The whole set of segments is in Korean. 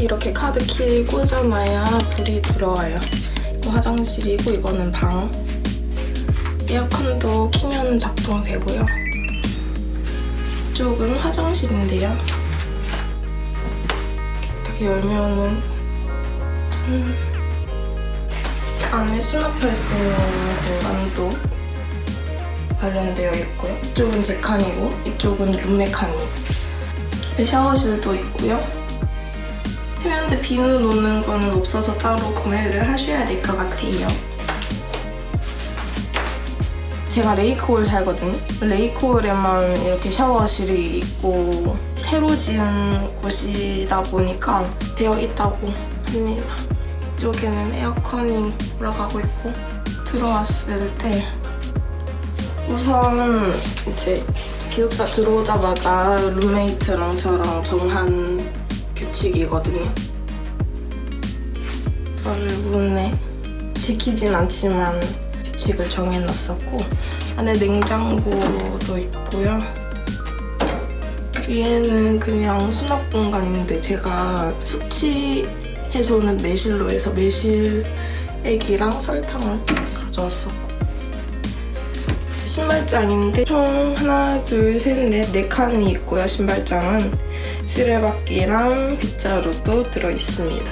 이렇게 카드 키 꽂아놔야 불이 들어와요. 이거 화장실이고 이거는 방. 에어컨도 키면 작동되고요. 이쪽은 화장실인데요. 딱 열면은 짠. 안에 수납할 수 있는 공간도 마련되어 있고요. 이쪽은 제 칸이고 이쪽은 룸메 칸이에요. 샤워실도 있고요. 세면대 비누 놓는 거는 없어서 따로 구매를 하셔야 될 것 같아요. 제가 레이코를 살거든요. 레이코에만 이렇게 샤워실이 있고 새로 지은 곳이다 보니까 되어 있다고 합니다. 이쪽에는 에어컨이 돌아가고 있고 들어왔을 때 우선 이제 기숙사 들어오자마자 룸메이트랑 저랑 정한 규칙이거든요. 이거를 문에 지키진 않지만 규칙을 정해놨었고 안에 냉장고도 있고요. 위에는 그냥 수납 공간인데 제가 숙취 해소는 매실로 해서 매실액이랑 설탕을 가져왔었고 신발장인데 총 하나 둘 셋 넷 네 칸이 있고요 신발장은 쓰레받기랑 빗자루도 들어있습니다.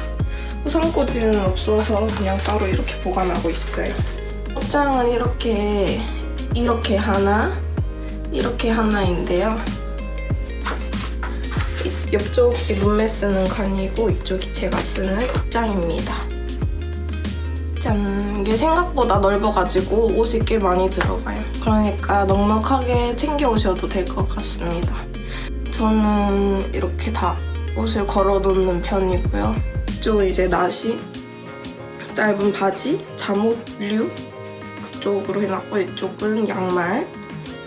우산꽂이는 없어서 그냥 따로 이렇게 보관하고 있어요. 옷장은 이렇게 이렇게 하나? 이렇게 하나인데요. 이- 옆쪽이 룸메 쓰는 칸이고 이쪽이 제가 쓰는 옷장입니다. 짠. 이게 생각보다 넓어가지고 옷이 꽤 많이 들어가요. 그러니까 넉넉하게 챙겨 오셔도 될 것 같습니다 저는 이렇게 다 옷을 걸어 놓는 편이고요 이쪽은 이제 나시 짧은 바지 잠옷류 그쪽으로 해놨고 이쪽은 양말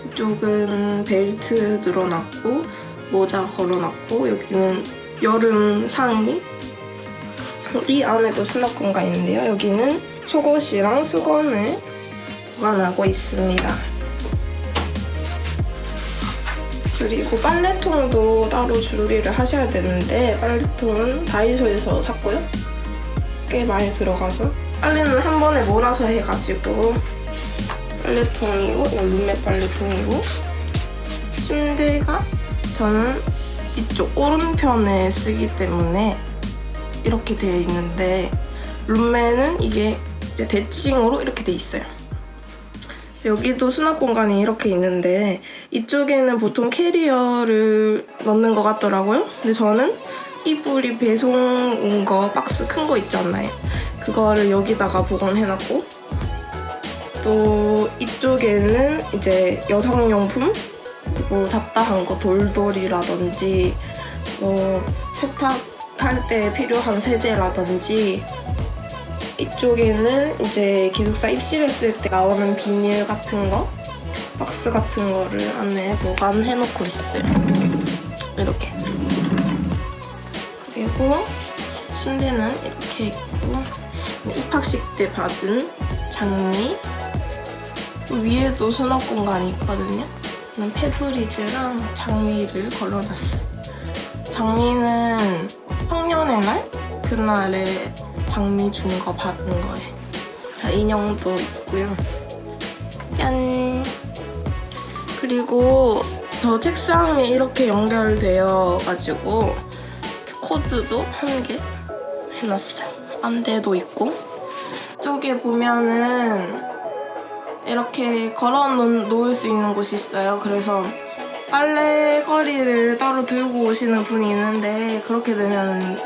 이쪽은 벨트 늘어놨고 모자 걸어놨고 여기는 여름 상의 이 안에도 수납 공간인데요. 여기는 속옷이랑 수건을 보관하고 있습니다. 그리고 빨래통도 따로 준비를 하셔야 되는데 빨래통은 다이소에서 샀고요. 꽤 많이 들어가서 빨래는 한 번에 몰아서 해가지고 빨래통이고 이건 룸메 빨래통이고 침대가 저는 이쪽 오른편에 쓰기 때문에 이렇게 되어 있는데 룸메는 이게 대칭으로 이렇게 돼 있어요. 여기도 수납 공간이 이렇게 있는데 이쪽에는 보통 캐리어를 넣는 것 같더라고요. 근데 저는 이불이 배송 온 거 박스 큰 거 있잖아요. 그거를 여기다가 보관해놨고 또 이쪽에는 이제 여성용품 뭐 잡다한 거 돌돌이라든지 뭐 세탁할 때 필요한 세제라든지 이쪽에는 이제 기숙사 입실했을 때 나오는 비닐 같은 거 박스 같은 거를 안에 보관해 놓고 있어요. 이렇게. 그리고 침대는 이렇게 있고 입학식 때 받은 장미. 위에도 수납 공간이 있거든요. 저는 페브리즈랑 장미를 걸어놨어요. 장미는 성년의 날? 그날에 장미 준 거 받은 거예요. 자, 인형도 있고요. 짠! 그리고 저 책상에 이렇게 연결되어가지고 코드도 한 개 해놨어요. 안대도 있고. 이쪽에 보면은 이렇게 걸어 놓- 놓을 수 있는 곳이 있어요. 그래서 빨래거리를 따로 들고 오시는 분이 있는데 그렇게 되면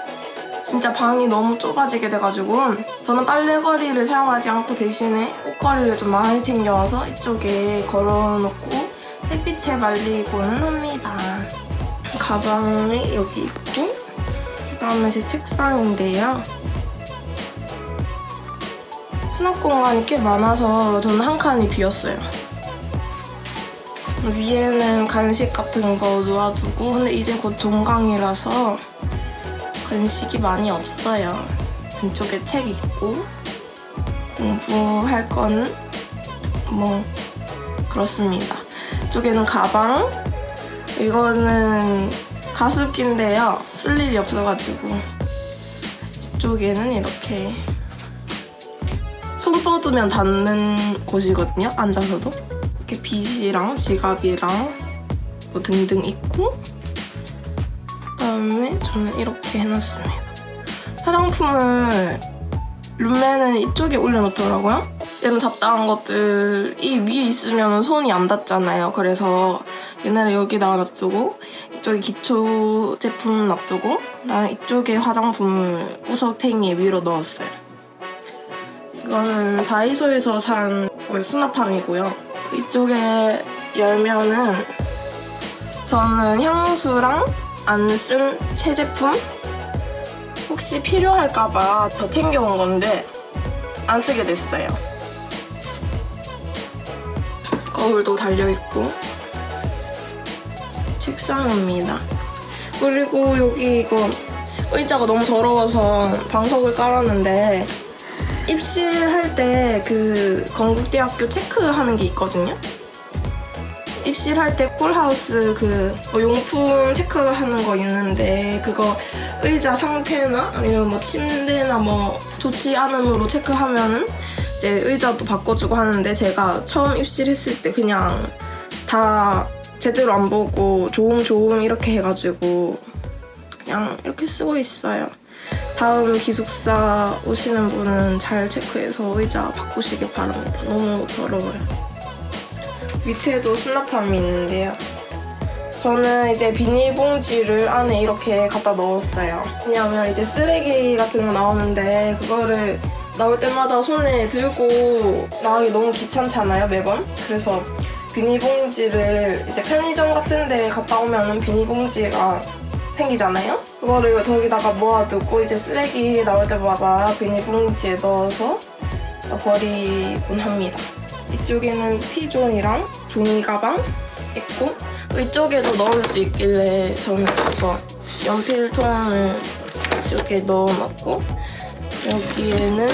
진짜 방이 너무 좁아지게 돼가지고 저는 빨래거리를 사용하지 않고 대신에 옷걸이를 좀 많이 챙겨와서 이쪽에 걸어놓고 햇빛에 말리고는 합니다. 가방이 여기 있고 그다음에 제 책상인데요. 수납 공간이 꽤 많아서 저는 한 칸이 비었어요. 위에는 간식 같은 거 놓아두고 근데 이제 곧 종강이라서 간식이 많이 없어요. 왼쪽에 책 있고 공부할 거는 뭐 그렇습니다. 이쪽에는 가방, 이거는 가습기인데요. 쓸 일이 없어가지고 이쪽에는 이렇게 손 뻗으면 닿는 곳이거든요. 앉아서도 이렇게 빗이랑 지갑이랑 뭐 등등 있고 그 다음에 저는 이렇게 해놨습니다. 화장품을 룸메는 이쪽에 올려놓더라고요. 이런 잡다한 것들이 위에 있으면 손이 안 닿잖아요. 그래서 얘네를 여기다가 놔두고 이쪽에 기초 제품 놔두고 그다음에 이쪽에 화장품을 구석탱이에 위로 넣었어요. 이거는 다이소에서 산 수납함이고요. 이쪽에 열면은 저는 향수랑 안 쓴 새 제품 혹시 필요할까봐 더 챙겨온 건데 안 쓰게 됐어요. 거울도 달려있고 책상입니다. 그리고 여기 이거 의자가 너무 더러워서 방석을 깔았는데 입실할 때 그 건국대학교 체크하는 게 있거든요. 입실할 때 꿀하우스 그뭐 용품 체크하는 거 있는데 그거 의자 상태나 아니면 뭐 침대나 뭐 좋지 않음으로 체크하면은 이제 의자도 바꿔주고 하는데 제가 처음 입실했을 때 그냥 다 제대로 안 보고 조음 조음 이렇게 해가지고 그냥 이렇게 쓰고 있어요. 다음 기숙사 오시는 분은 잘 체크해서 의자 바꾸시길 바랍니다. 너무 더러워요. 밑에도 수납함이 있는데요. 저는 이제 비닐봉지를 안에 이렇게 갖다 넣었어요. 왜냐하면 이제 쓰레기 같은 거 나오는데 그거를 나올 때마다 손에 들고 나가기 너무 귀찮잖아요, 매번. 그래서 비닐봉지를 이제 편의점 같은 데 갔다 오면은 비닐봉지가 생기잖아요? 그거를 저기다가 모아두고 이제 쓰레기 나올 때마다 비닐봉지에 넣어서 버리곤 합니다. 이쪽에는 피존이랑 종이 가방 있고 이쪽에도 넣을 수 있길래 저는 이거 연필통을 이쪽에 넣어놨고 여기에는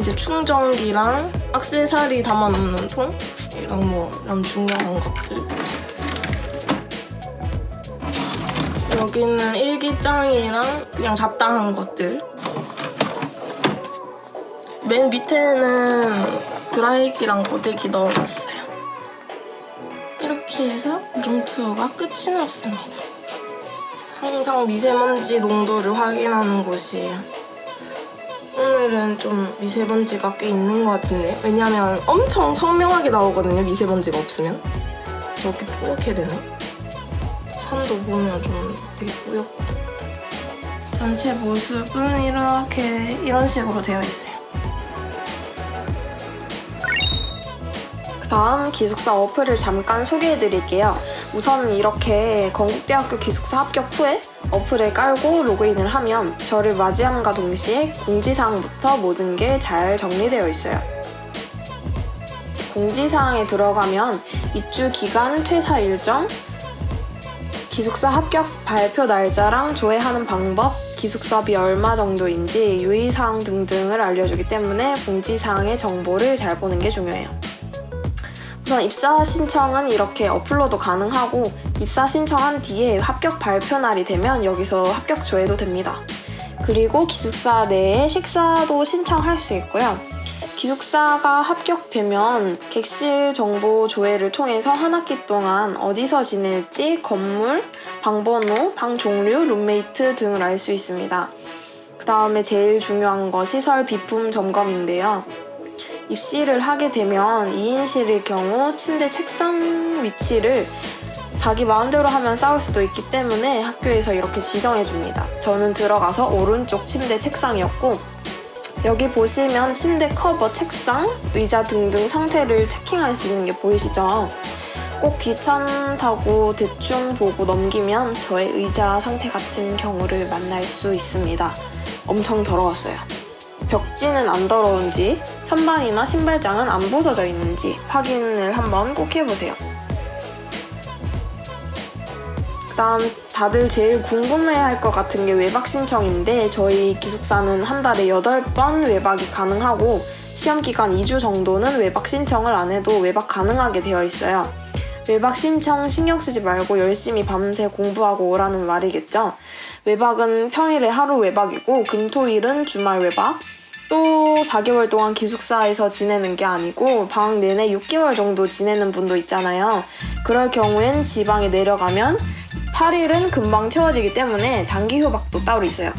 이제 충전기랑 액세서리 담아놓는 통? 이런 뭐 이런 중요한 것들. 여기는 일기장이랑 그냥 잡다한 것들 맨 밑에는 드라이기랑 고데기 넣어놨어요. 이렇게 해서 룸투어가 끝이 났습니다. 항상 미세먼지 농도를 확인하는 곳이에요. 오늘은 좀 미세먼지가 꽤 있는 것 같은데 왜냐면 엄청 선명하게 나오거든요 미세먼지가 없으면. 저렇게 뿌옇게 되네 산도 보면 좀 되게 뿌옇고. 전체 모습은 이렇게 이런 식으로 되어 있어요 다음 기숙사 어플을 잠깐 소개해 드릴게요. 우선 이렇게 건국대학교 기숙사 합격 후에 어플을 깔고 로그인을 하면 저를 맞이함과 동시에 공지사항부터 모든 게 잘 정리되어 있어요. 공지사항에 들어가면 입주 기간, 퇴사 일정, 기숙사 합격 발표 날짜랑 조회하는 방법, 기숙사비 얼마 정도인지 유의사항 등등을 알려주기 때문에 공지사항의 정보를 잘 보는 게 중요해요. 우선 입사 신청은 이렇게 어플로도 가능하고 입사 신청한 뒤에 합격 발표 날이 되면 여기서 합격 조회도 됩니다. 그리고 기숙사 내에 식사도 신청할 수 있고요. 기숙사가 합격되면 객실 정보 조회를 통해서 한 학기 동안 어디서 지낼지, 건물, 방 번호, 방 종류, 룸메이트 등을 알 수 있습니다. 그 다음에 제일 중요한 거 시설 비품 점검인데요. 입시를 하게 되면 2인실일 경우 침대 책상 위치를 자기 마음대로 하면 싸울 수도 있기 때문에 학교에서 이렇게 지정해 줍니다. 저는 들어가서 오른쪽 침대 책상이었고 여기 보시면 침대 커버, 책상, 의자 등등 상태를 체킹할 수 있는 게 보이시죠? 꼭 귀찮다고 대충 보고 넘기면 저의 의자 상태 같은 경우를 만날 수 있습니다. 엄청 더러웠어요. 벽지는 안 더러운지, 선반이나 신발장은 안 부서져 있는지 확인을 한번 꼭 해보세요. 그다음 다들 제일 궁금해할 것 같은 게 외박 신청인데 저희 기숙사는 한 달에 8번 외박이 가능하고 시험 기간 2주 정도는 외박 신청을 안 해도 외박 가능하게 되어 있어요. 외박 신청 신경 쓰지 말고 열심히 밤새 공부하고 오라는 말이겠죠. 외박은 평일에 하루 외박이고 금토일은 주말 외박. 또 4개월 동안 기숙사에서 지내는 게 아니고 방학 내내 6개월 정도 지내는 분도 있잖아요. 그럴 경우엔 지방에 내려가면 8일은 금방 채워지기 때문에 장기 휴박도 따로 있어요.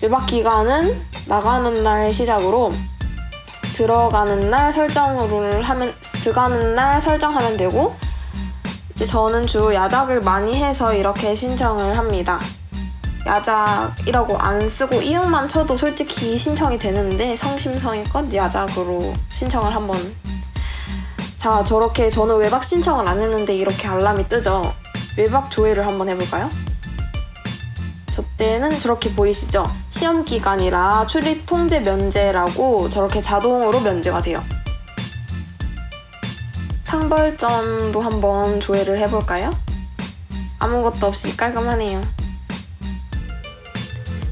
외박 기간은 나가는 날 시작으로 들어가는 날 설정을 하면 들어가는 날 설정하면 되고 이제 저는 주로 야작을 많이 해서 이렇게 신청을 합니다. 야작이라고 안 쓰고 이응만 쳐도 솔직히 신청이 되는데 성심성의껏 야작으로 신청을 한번 자 저렇게 저는 외박 신청을 안 했는데 이렇게 알람이 뜨죠 외박 조회를 한번 해볼까요? 저 때는 저렇게 보이시죠? 시험 기간이라 출입 통제 면제라고 저렇게 자동으로 면제가 돼요. 상벌점도 한번 조회를 해볼까요? 아무것도 없이 깔끔하네요.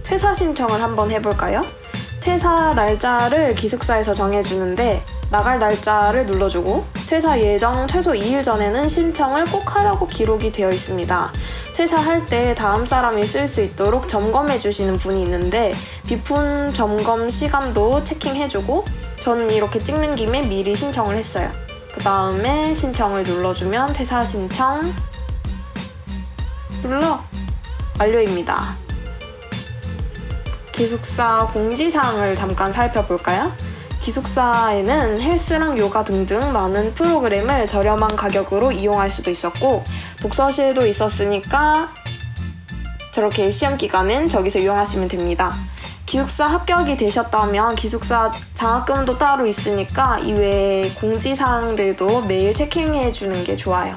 퇴사 신청을 한번 해볼까요? 퇴사 날짜를 기숙사에서 정해주는데 나갈 날짜를 눌러주고 퇴사 예정 최소 2일 전에는 신청을 꼭 하라고 기록이 되어 있습니다. 퇴사할 때 다음 사람이 쓸 수 있도록 점검해 주시는 분이 있는데 비품 점검 시간도 체킹해주고 저는 이렇게 찍는 김에 미리 신청을 했어요. 그 다음에 신청을 눌러주면 퇴사 신청 눌러 완료입니다. 기숙사 공지사항을 잠깐 살펴볼까요? 기숙사에는 헬스랑 요가 등등 많은 프로그램을 저렴한 가격으로 이용할 수도 있었고 독서실도 있었으니까 저렇게 시험 기간은 저기서 이용하시면 됩니다. 기숙사 합격이 되셨다면 기숙사 장학금도 따로 있으니까 이외에 공지사항들도 매일 체킹해 주는 게 좋아요.